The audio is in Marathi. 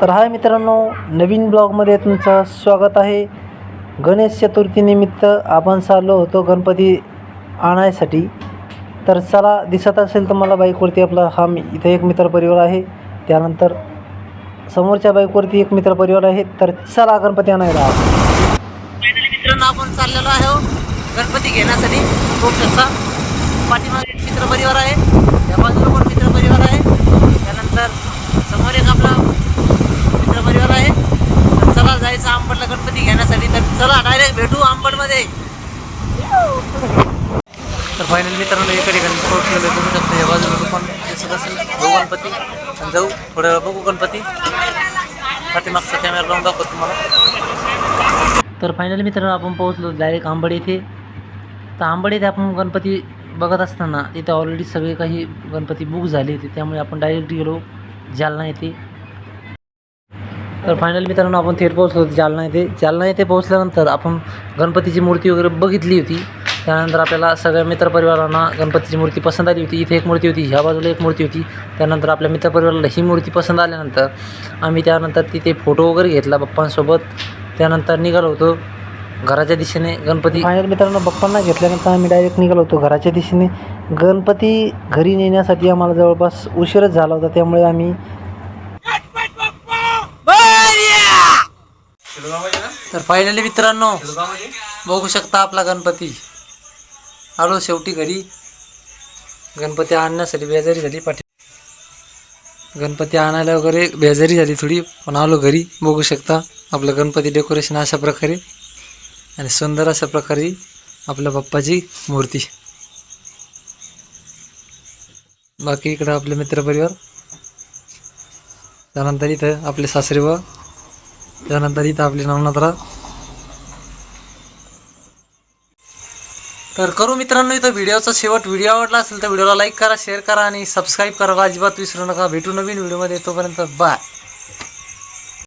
तर हाय मित्रांनो नवीन ब्लॉगमध्ये तुमचं स्वागत आहे. गणेश चतुर्थीनिमित्त आपण चाललो होतो गणपती आणायसाठी. तर चला दिसत असेल तर मला बाईकवरती आपला हा मी इथे एक मित्रपरिवार आहे. त्यानंतर समोरच्या बाईकवरती एक मित्रपरिवार आहे. तर चला गणपती आणायला. मित्रांनो आपण चाललेलो आहे गणपती घेण्यासाठी. खूप शकता पाठीमागे एक मित्र परिवार आहे त्या बाजूला पण मित्र परिवार आहे त्यानंतर समोर एक आपला मित्र परिवार आहे तर चला जायचं आंबडला गणपती घेण्यासाठी तर चला डायरेक्ट भेटू आंबडमध्ये तर फायनल मित्रांनो इकडे गणपती पोहोचलेलो तुम्ही बघू शकता या बाजूला पण दिसत असेल जाऊ गणपती. आणि जाऊ थोड्या वेळ बघू गणपती. पाठीमागचा कॅमेरा लावून दाखवतो तुम्हाला. तर फायनल मित्रांनो आपण पोहोचलो डायरेक्ट आंबड येथे. तर आंबड येथे आपण गणपती बघत असताना तिथे ऑलरेडी सगळे काही गणपती बुक झाले होते. त्यामुळे आपण डायरेक्ट गेलो जालना येथे. तर फायनल मित्रांनो आपण थेट पोहोचलो होतो जालना येथे. जालना येथे पोहोचल्यानंतर आपण गणपतीची मूर्ती वगैरे बघितली होती. त्यानंतर आपल्याला सगळ्या मित्रपरिवारांना गणपतीची मूर्ती पसंत आली होती. इथे एक मूर्ती होती ह्या बाजूला एक मूर्ती होती. त्यानंतर आपल्या मित्रपरिवाराला ही मूर्ती पसंत आल्यानंतर आम्ही त्यानंतर तिथे फोटो वगैरे घेतला बाप्पांसोबत. त्यानंतर निघालो होतो घराच्या दिशेने गणपती. फायनल मित्रांनो बाप्पांना घेतल्यानंतर आम्ही डायरेक्ट निघालो होतो घराच्या दिशेने. गणपती घरी नेण्यासाठी आम्हाला जवळपास उशीरच झाला होता. त्यामुळे आम्ही तर फायनली मित्रांनो बघू शकता आपला गणपती. आलो शेवटी घरी. गणपती आणण्यासाठी बेजारी झाली पाठी गणपती आणायला वगैरे बेजारी झाली थोडी पण आलो घरी. बघू शकता आपलं गणपती डेकोरेशन अशा प्रकारे आणि सुंदर अशा प्रकारे आपल्या बाप्पाची मूर्ती. बाकी इकडं आपले मित्रपरिवार. त्यानंतर इथं आपले सासरे व त्यानंतर इथं आपली नवनात्रा तर करू मित्रांनो इथं व्हिडिओचा शेवट. व्हिडिओ आवडला असेल तर व्हिडिओला लाईक करा शेअर करा आणि सबस्क्राईब करायला अजिबात विसरू नका. भेटू नवीन व्हिडिओमध्ये. तोपर्यंत बाय